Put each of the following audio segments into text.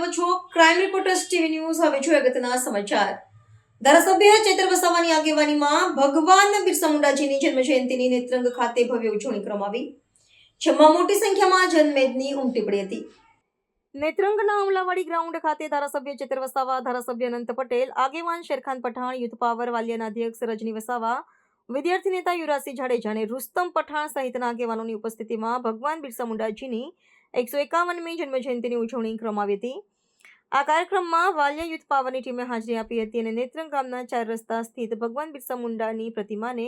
રહ્યો છો? Crime reporters TV news હવે જોઈએ અગત્યના સમાચાર. ધારાસભ્ય ચૈત્ર વસાવાની આગેવાનીમાં ભગવાન બિરસા મુંડાજીની જન્મ જયંતિની નેત્રંગ ખાતે ભવ્ય ઉજવણી કરવામાં આવી જેમાં મોટી સંખ્યામાં જનમેદની ઉમટી પડી હતી. નેત્રંગના અમલાવાડી ગ્રાઉન્ડ ખાતે ધારાસભ્ય ચેતર વસાવા, ધારાસભ્ય અનંત પટેલ, આગેવાન શેરખાન પઠાણ, યુથ પાવર, વાલિયાના અધ્યક્ષ રજની વસાવા, વિદ્યાર્થી નેતા યુવરાજસિંહ જાડેજા અને રુસ્તમ પઠાણ સહિતના આગેવાનોની ઉપસ્થિતિમાં ભગવાન બિરસા મુંડાજીની એકસો એકાવનમી જન્મજયંતિની ઉજવણી કરવામાં આવી હતી. આ કાર્યક્રમમાં વાલિયા યુથ પાવરની ટીમે હાજરી આપી હતી અને નેત્રંગ ગામના ચાર રસ્તા સ્થિત ભગવાન બિરસા મુંડાની પ્રતિમાને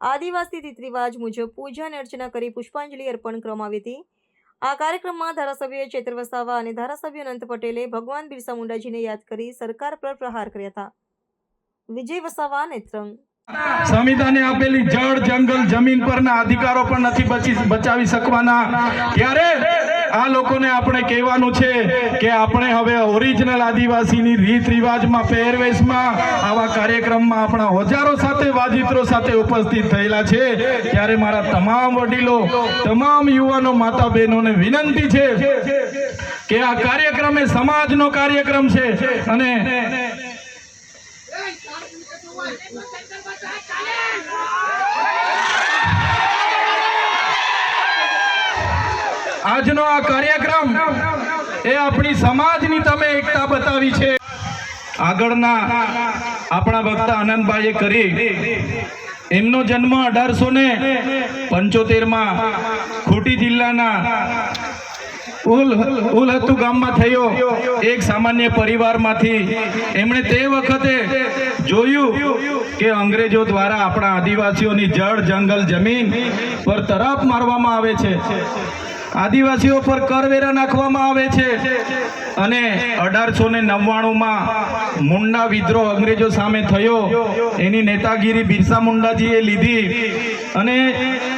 આદિવાસી રીતરિવાજ મુજબ પૂજા અને અર્ચના કરી પુષ્પાંજલિ અર્પણ કરવામાં આવી હતી. આ કાર્યક્રમમાં ધારાસભ્ય ચેતર વસાવા અને ધારાસભ્ય અનંત પટેલે ભગવાન બિરસા મુંડાજીને યાદ કરી સરકાર પર પ્રહાર કર્યા હતા. વિજય વસાવા, નેત્રંગ. સંવિધાને આપેલી જળ, જંગલ, જમીન પરના અધિકારો પણ નથી બચી, બચાવી શકવાના. ત્યારે આ લોકોને આપણે કહેવાનું છે કે આપણે હવે ઓરિજિનલ આદિવાસીની રીત રિવાજમાં, પહેરવેશમાં, આવા કાર્યક્રમમાં આપણા હજારો સાથે, વાજિત્રો સાથે ઉપસ્થિત થયેલા છે. ત્યારે મારા તમામ વડીલો, તમામ યુવાનો માતા બહેનોને વિનંતી છે કે આ કાર્યક્રમ એ સમાજનો કાર્યક્રમ છે અને આજનો આ કાર્યક્રમ એ આપણી સમાજની તમે એકતા બતાવી છે. આગળના આપણા વક્તા આનંદભાઈએ કરી. એમનો જન્મ અઢારસો ને પંચોતેરમાં ખોટી જિલ્લાના ઉલ ઉલહતુ ગામમાં થયો. એક સામાન્ય પરિવારમાંથી એમણે તે વખતે જોયું કે અંગ્રેજો દ્વારા આપણા આદિવાસીઓની જળ જંગલ જમીન પર તરફ મારવામાં આવે છે. આદિવાસીઓ પર કરવેરા નાખવામાં આવે છે. અને અઢારસો ને નવ્વાણુંમાં મુંડા વિદ્રોહ અંગ્રેજો સામે થયો. એની નેતાગીરી બિરસા મુંડાજીએ લીધી. અને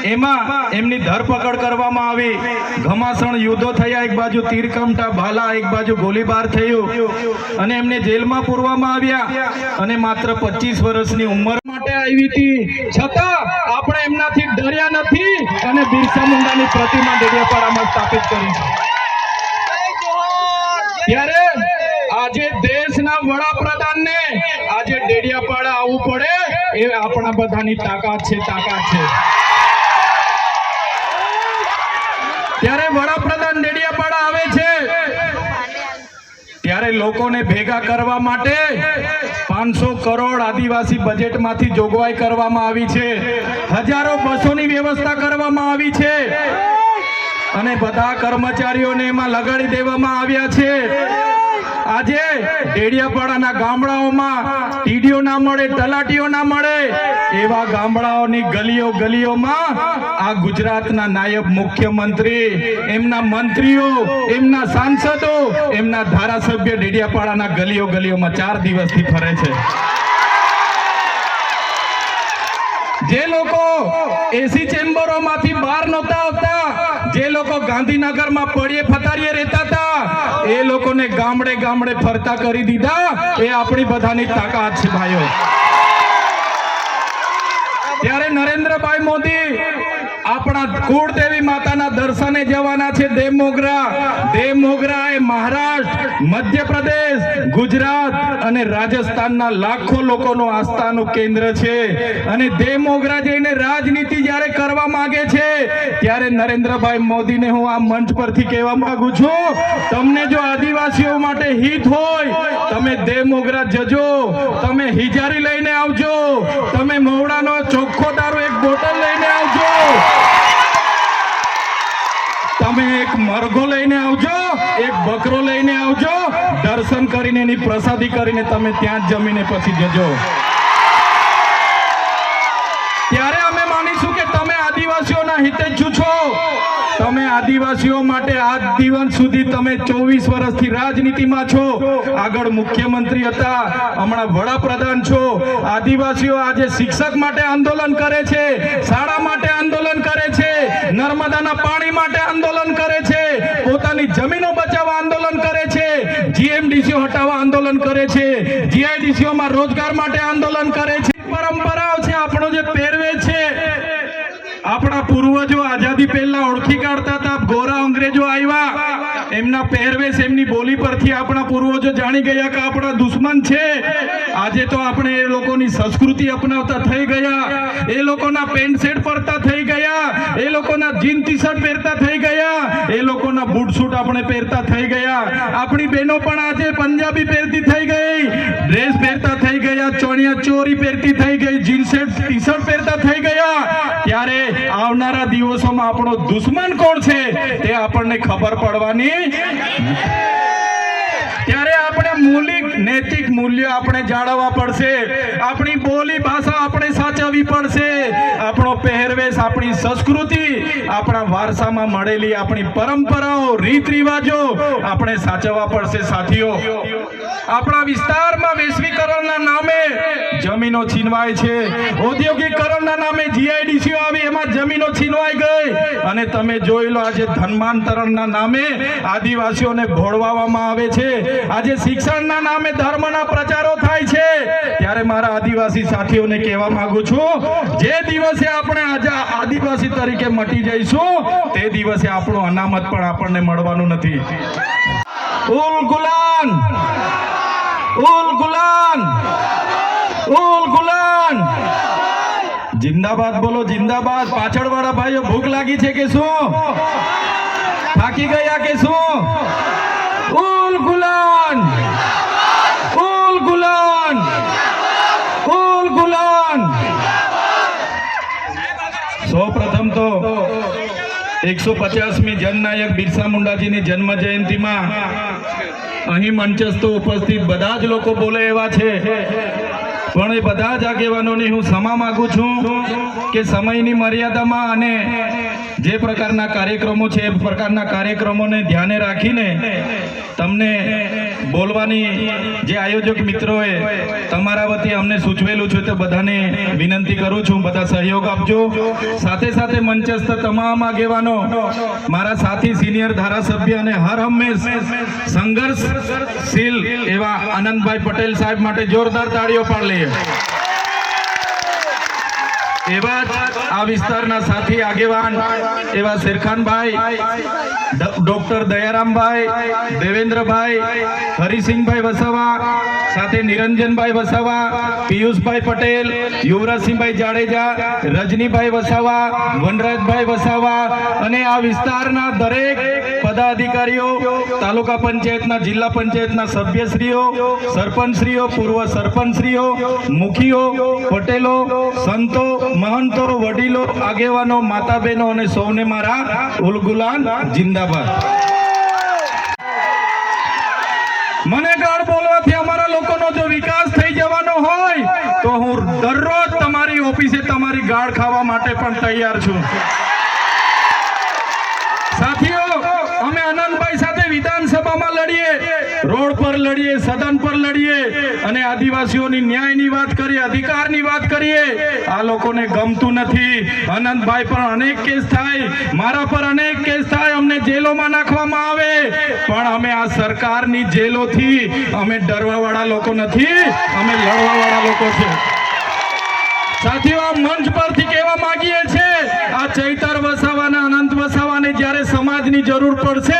એમાં એમની ધરપકડ કરવામાં આવી. ઘમાસણ યુદ્ધો થયા. એક બાજુ તીરકમટા ભાલા એક બાજુ ગોળીબાર થયું. અને એમને જેલમાં પૂરવામાં આવ્યા. અને માત્ર પચીસ વર્ષની ઉંમર માટે આવી હતી. છતાં આપણે એમનાથી ડર્યા નથી અને બિરસા મુંડાની પ્રતિમા ડેડિયાપાડામાં સ્થાપિત કરી. ત્યારે આજે દેશના વડાપ્રધાનને આજે ડેડિયાપાડા આવવું પડે એ આપણા બધાની તાકાત છે તાકાત છે. ત્યારે વડાપ્રધાન ડેડિયાપાડા આવે છે ત્યારે લોકોને ભેગા કરવા માટે પાંચસો કરોડ આદિવાસી બજેટમાંથી જોગવાઈ કરવામાં આવી છે. હજારો બસોની વ્યવસ્થા કરવામાં આવી છે. અને બધા કર્મચારીઓને એમાં લગાડી દેવામાં આવ્યા છે. આજે ડેડિયાપાડાના ગામડાઓમાં ટીડીઓ ના મળે, તલાટીઓ ના મળે, એવા ગામડાઓની ગલીઓ ગલીઓમાં આ ગુજરાતના નાયબ મુખ્યમંત્રી, એમના મંત્રીઓ, એમના સાંસદો, એમના ધારાસભ્ય ડેડિયાપાડાના ગલીઓ ગલીઓમાં ચાર દિવસથી ફરે છે. જે લોકો એસી ચેમ્બરોમાંથી બહાર નહોતા આવતા, જે લોકો ગાંધીનગરમાં પડીએ ફતારીએ રહેતા હતા એ ગામડે ગામડે ફરતા કરી દીધા. એ આપણી બધાની તાકાત છે, ભાઈઓ. ત્યારે નરેન્દ્રભાઈ મોદી આપણા કુળદેવી માતાના દર્શને જવાના છે દેવમોગરા મોગરા. દેવ મોગરા એ મહારાષ્ટ્ર, મધ્યપ્રદેશ, ગુજરાત અને રાજસ્થાનના લાખો લોકોનું આસ્થાનું કેન્દ્ર છે. અને દેવમોગરા જઈને રાજનીતિ જ્યારે કરવા માંગે છે, ત્યારે નરેન્દ્રભાઈ મોદીને હું આ મંચ પરથી કહેવા માંગુ છું, તમને જો આદિવાસીઓ માટે હિત હોય, તમે દેવમોગરા જજો, તમે હિજારી લઈને આવજો, તમે મોવડાનો ચોખ્ખો દારૂ એક બોટલ લઈને આવજો. તમે એક મરઘો લઈને આવજો, એક બકરો લઈને આવજો. દર્શન કરીને એની પ્રસાદી કરીને તમે ત્યાં જ જમીને પછી જજો. ત્યારે અમે માનીશું કે તમે આદિવાસીઓના હિતેચ્છુ છો. તમે આદિવાસીઓ માટે આજ દિવસ સુધી તમે ચોવીસ વર્ષથી રાજનીતિમાં છો. આગળ મુખ્યમંત્રી હતા, હમણાં વડાપ્રધાન છો. આદિવાસીઓ આજે શિક્ષક માટે આંદોલન કરે છે, શાળા માટે આંદોલન કરે છે નર્મદાના પાણી માટે આંદોલન કરે છે પોતાની જમીનો બચાવવા આંદોલન કરે છે જીએમડીસીઓ હટાવવા આંદોલન કરે છે. જીઆઈડીસીઓમાં રોજગાર માટે આંદોલન કરે છે. પરંપરાઓ છે, આપણો જે પહેરવેશ છે. આપણા પૂર્વજો આઝાદી પહેલા ઓળખી કાઢતા હતા, ગોરા અંગ્રેજો આવ્યા. એમના પહેરવેશ, એમની બોલી પરથી આપણા પૂર્વજો જાણી ગયા કે આપણા દુશ્મન છે. આજે તો આપણે એ લોકોની સંસ્કૃતિ અપનાવતા થઈ ગયા. એ લોકોના પેન્ટ શર્ટ પહેરતા થઈ ગયા. એ લોકોના જીન ટી શર્ટ પહેરતા થઈ ગયા. એ લોકોના બૂટ સૂટ આપણે પહેરતા થઈ ગયા. આપણી બહેનો પણ આજે પંજાબી પહેરતી થઈ ગઈ. ડ્રેસ પહેરતા થઈ ગયા, ચણિયા ચોરી પહેરતી થઈ ગઈ, જીન્સ ટી શર્ટ પહેરતા થઈ ગયા. ત્યારે આવનારા દિવસોમાં આપણો દુશ્મન કોણ છે તે આપણને ખબર પડવાની ત્યારે આપણે મૂલિક, નૈતિક મૂલ્ય આપણે જાળવવા પડશે. આપણી બોલી ભાષા આપણે સાચવવી પડશે. આપણો પહેરવેશ, આપણી સંસ્કૃતિ, આપણા વારસામાં મળેલી આપણી પરંપરાઓ રીત રિવાજો આપણે સાચવવા પડશે, સાથીઓ. આપણા વિસ્તારમાં વૈશ્વિકરણના નામે જમીનો છીનવાય છે. ઔદ્યોગિકરણના નામે જીઆઈડીસીઓ આવી, એમાં જમીનો છીનવાઈ ગઈ. અને તમે જોઈ લો આજે ધર્માંતરણના નામે આદિવાસીઓને ભોળવામાં આવે છે. આજે શિક્ષણના નામે ધર્મના પ્રચારો થાય છે. ત્યારે મારા આદિવાસી સાથીઓને કહેવા માંગુ છું, જે દિવસે આપણે આજે આદિવાસી તરીકે મટી જઈશું, તે દિવસે આપણું અનામત પણ આપણને મળવાનું નથી. ઉલ ગુલાન! ઉલ ગુલાન! ઉલ ગુલાન! જિંદાબાદ બોલો, જિંદાબાદ. પાછળ વાળા ભાઈઓ, ભૂખ લાગી છે કે શું? થાકી ગયા કે શું ઉલ ગુલાન ઉલ ગુલાન ઉલ ગુલાન સૌ પ્રથમ તો એકસો પચાસમી જનનાયક બિરસા મુંડાજીની જન્મ જયંતિમાં અહીં મંચસ્થ ઉપસ્થિત બધા જ લોકો બોલે એવા છે. પણ એ બધા જ આગેવાનોની હું ક્ષમા માગું છું કે સમયની મર્યાદામાં અને જે પ્રકારના કાર્યક્રમો છે, એ પ્રકારના કાર્યક્રમોને ધ્યાને રાખીને તમને બોલવાની જે આયોજક મિત્રોએ તમારા વતી અમને સૂચવેલું છે તે બધાને વિનંતી કરું છું. બધા સહયોગ આપજો. સાથે સાથે મંચસ્થ તમામ આગેવાનો, મારા સાથી સિનિયર ધારાસભ્ય અને હર હંમેશ સંઘર્ષશીલ એવા આનંદભાઈ પટેલ સાહેબ માટે જોરદાર તાળીઓ પાડ લઈએ. એવા જ આ વિસ્તારના સાથી આગેવાન એવા શેરખાનભાઈ ડોક્ટર દયારામભાઈ દેવેન્દ્રભાઈ હરિસિંહભાઈ વસાવા સાથે નિરંજનભાઈ વસાવા, પિયુષભાઈ પટેલ, યુવરાજસિંહભાઈ જાડેજા, રજનીભાઈ વસાવા, વનરાજભાઈ વસાવા અને આ વિસ્તારના દરેક પદાધિકારીઓ, તાલુકા પંચાયતના, જિલ્લા પંચાયતના સભ્યશ્રીઓ, સરપંચશ્રીઓ, પૂર્વ સરપંચશ્રીઓ, મુખીઓ, પટેલો, સંતો, મહંતો, વડીલો, આગેવાનો માતા બહેનો અને સૌને મારા ઉલગુલાન જિંદાબાદ. મને ગાળ બોલવાથી અમારા લોકોનો જો વિકાસ થઈ જવાનો હોય તો હું દરરોજ તમારી ઓફિસે તમારી ગાળ ખાવા માટે પણ તૈયાર છું. સાથીઓ, અમે આનંદભાઈ સાથે વિધાનસભામાં લડીએ, રોડ પર લડીએ, સદન પર લડીએ અને આદિવાસીઓની ન્યાયની વાત કરીએ, અધિકારની વાત કરીએ, આ લોકોને ગમતું નથી. અનંતભાઈ પર અનેક કેસ થાય, મારા પર અનેક કેસ થાય, અમને જેલોમાં નાખવામાં આવે. પણ અમે આ સરકારની જેલોથી અમે ડરવાવાળા લોકો નથી, અમે લડવાવાળા લોકો છે. સાથીઓ મંચ પરથી કહેવા માંગીએ છીએ, આ ચૈતર વસાવાના, અનંત વસાવાને જ્યારે સમાજની જરૂર પડશે,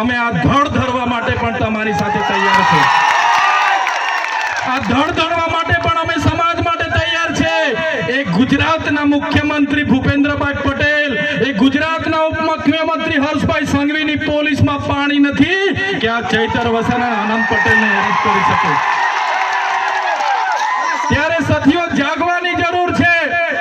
અમે આ ધડ ધરવા માટે પણ તમારી સાથે તૈયાર છે આ ધડ ધરવા માટે પણ અમે સમાજ માટે તૈયાર છે એ ગુજરાતના મુખ્યમંત્રી ભૂપેન્દ્રભાઈ પટેલ, એ ગુજરાતના ઉપમુખ્યમંત્રી હર્ષભાઈ સંઘવીની પોલીસમાં પાણી નથી કે આ ચૈતર વસાના આનંદ પટેલને એરેસ્ટ કરી શકે ત્યારે સાથીઓ જાગવાની જરૂર છે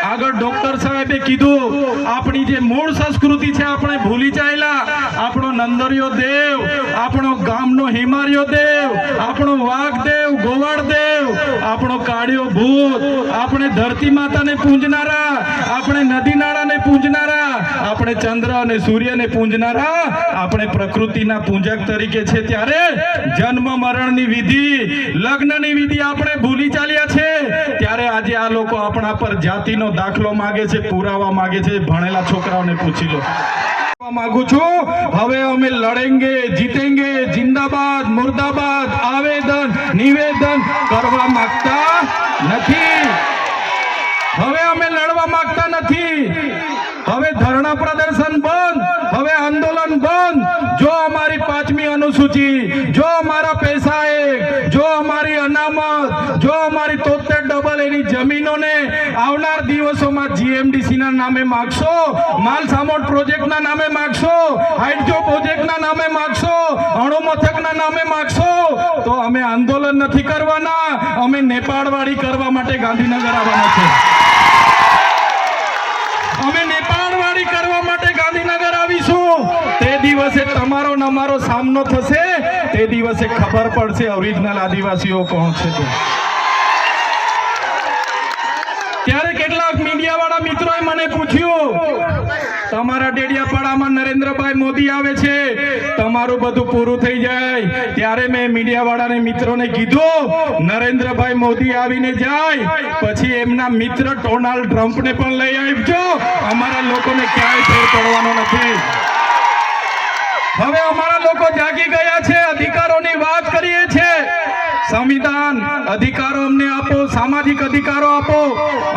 આગળ ડોક્ટર સાહેબે કીધું, આપણી જે મૂળ સંસ્કૃતિ છે, આપણે ભૂલી ચાલ્યા. આપણો નંદરિયો દેવ, આપણો ગામનો હિમારિયો દેવ, આપણો વાઘ દેવ ગોવાળ દેવ આપણો કાળિયો ભૂત, આપણે ધરતી માતાને પૂજનારા, આપણે નદી નાળાને પૂજનારા. આપણે ચંદ્ર અને સૂર્યને પૂંજનારા. આપણે પ્રકૃતિના પૂજક તરીકે છે ત્યારે જન્મ મરણની વિધિ, લગ્નની વિધિ આપણે ભૂલી ચાલ્યા છે. ત્યારે આજે આ લોકો આપણા પર જાતિનો દાખલો માગે છે, પુરાવા માગે છે. ભણેલા છોકરાઓને પૂછી લો. માગું છું. હવે અમે લડેંગે, જીતેંગે, જિંદાબાદ, મુર્દાબાદ, આવેદન, નિવેદન કરવા માંગતા નથી. હવે અમે લડવા માંગતા નથી. અનુસૂચિ જો અમારા એ, જો અમારી અનામત, જો અમારી તોતેર ડબલ એની જમીનોને આવનાર દિવસોમાં જીએમડીસી ના નામે માગશો, માલ સામોટ પ્રોજેક્ટના નામે માગશો, હાઇડ્રો પ્રોજેક્ટના નામે માગશો, અણુ મથકના નામે માગશો, તો અમે આંદોલન નથી કરવાના, અમે નેપાળવાળી કરવા માટે ગાંધીનગર આવવાના છે. અમે નેપાળવાડી કરવા માટે ગાંધીનગર આવીશું તે દિવસે તમારો ને સામનો થશે, તે દિવસે ખબર પડશે ઓરિજિનલ આદિવાસીઓ કોણ છે ત્યારે કેટલાક મીડિયાવાળા મિત્રોએ મને પૂછ્યું, તમારા ડેડિયાપાડામાં નરેન્દ્રભાઈ મોદી આવે છે, તમારું બધું પૂરું થઈ જાય. ત્યારે મેં મીડિયાવાળાને મિત્રોને કીધું, નરેન્દ્રભાઈ મોદી આવીને જાય, પછી એમના મિત્ર ડોનાલ્ડ ટ્રમ્પને પણ લઈ આવજો. અમારા લોકોને ક્યાંય ફેર પડવાનો નથી. હવે અમારા લોકો જાગી ગયા છે, અધિકારોની વાત કરીએ છીએ સંવિધાન અધિકારો અમને આપો, સામાજિક અધિકારો આપો.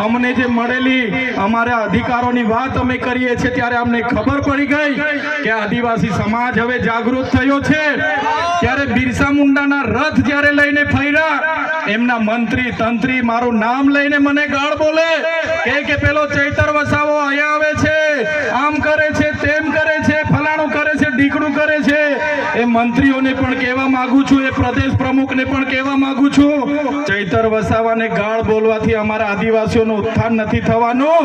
અમને જે મળેલી અમારા અધિકારોની વાત અમે કરીએ છીએ ત્યારે અમને ખબર પડી ગઈ કે આદિવાસી સમાજ હવે જાગૃત થયો છે. ત્યારે બિરસા મુંડાના રથ જ્યારે લઈને ફર્યા, એમના મંત્રી, તંત્રી મારું નામ લઈને મને ગાળ બોલે કે પેલો ચૈતર વસાવો અહીંયા આવે છે, આમ કરે છે ઢીકણું કરે છે. એ મંત્રીઓને પણ કહેવા માંગુ છું, એ પ્રદેશ પ્રમુખને પણ કહેવા માંગુ છું. ચૈતર વસાવાને ગાળ બોલવાથી અમારા આદિવાસીઓનો ઉત્થાન નથી થવાનું.